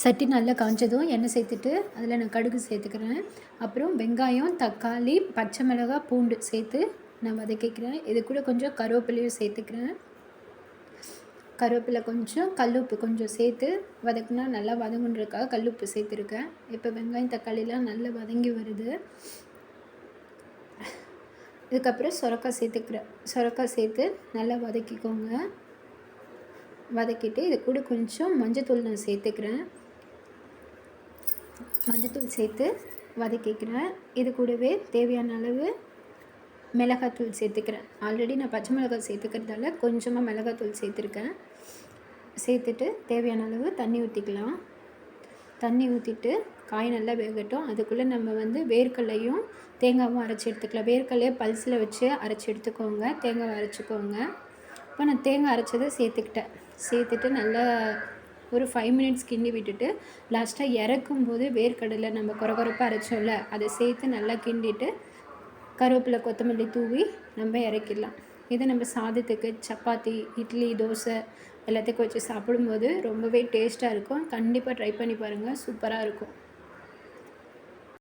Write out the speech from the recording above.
சட்டி நல்லா காய்ஞ்சதும் எண்ணெய் சேர்த்துட்டு அதில் நான் கடுகு சேர்த்துக்கிறேன். அப்புறம் வெங்காயம் தக்காளி பச்சை மிளகாய் பூண்டு சேர்த்து நான் வதக்கிக்கிறேன். இது கூட கொஞ்சம் கருவேப்பிலையும் சேர்த்துக்கிறேன். கருவேப்பிலை கொஞ்சம் கல்லுப்பு கொஞ்சம் சேர்த்து வதக்குனா நல்லா வதங்குன்றதுக்காக கல்லுப்பு சேர்த்துருக்கேன். இப்போ வெங்காயம் தக்காளிலாம் நல்லா வதங்கி வருது. இதுக்கப்புறம் சுரக்காய் சேர்த்துக்கிறேன். சுரக்காய் சேர்த்து நல்லா வதக்கிக்கோங்க. வதக்கிட்டு இது கூட கொஞ்சம் மஞ்சத்தூள் நான் சேர்த்துக்கிறேன். மஞ்சத்தூள் சேர்த்து வதக்கிக்கிறேன். இது கூடவே தேவையான அளவு மிளகாத்தூள் சேர்த்துக்கிறேன். ஆல்ரெடி நான் பச்சை மிளகாய் சேர்த்துக்கிறதால கொஞ்சமாக மிளகாத்தூள் சேர்த்துருக்கேன். சேர்த்துட்டு தேவையான அளவு தண்ணி ஊற்றிக்கலாம் தண்ணி ஊற்றிட்டு காய் நல்லா வேகட்டும். அதுக்குள்ளே நம்ம வந்து வேர்க்கடலையும் தேங்காவும் அரைச்சி எடுத்துக்கலாம். வேர்க்கடலையை பல்ஸில் வச்சு அரைச்சி எடுத்துக்கோங்க. தேங்காவை அரைச்சிக்கோங்க. இப்போ நான் தேங்காய் அரைச்சதை சேர்த்துக்கிட்டேன். சேர்த்துட்டு நல்லா ஒரு ஃபைவ் மினிட்ஸ் கிண்டி விட்டுட்டு லாஸ்ட்டாக இறக்கும் போது வேர்க்கடலை நம்ம குறகுறப்பாக அரைச்சோம்ல அதை சேர்த்து நல்லா கிண்டிட்டு கருவேப்பிலை கொத்தமல்லி தூவி நம்ம இறக்கிடலாம். இதை நம்ம சாதத்துக்கு சப்பாத்தி இட்லி தோசை எல்லாத்துக்கும் வச்சு சாப்பிடும்போது ரொம்பவே டேஸ்ட்டாக இருக்கும். கண்டிப்பாக ட்ரை பண்ணி பாருங்கள் சூப்பராக இருக்கும்.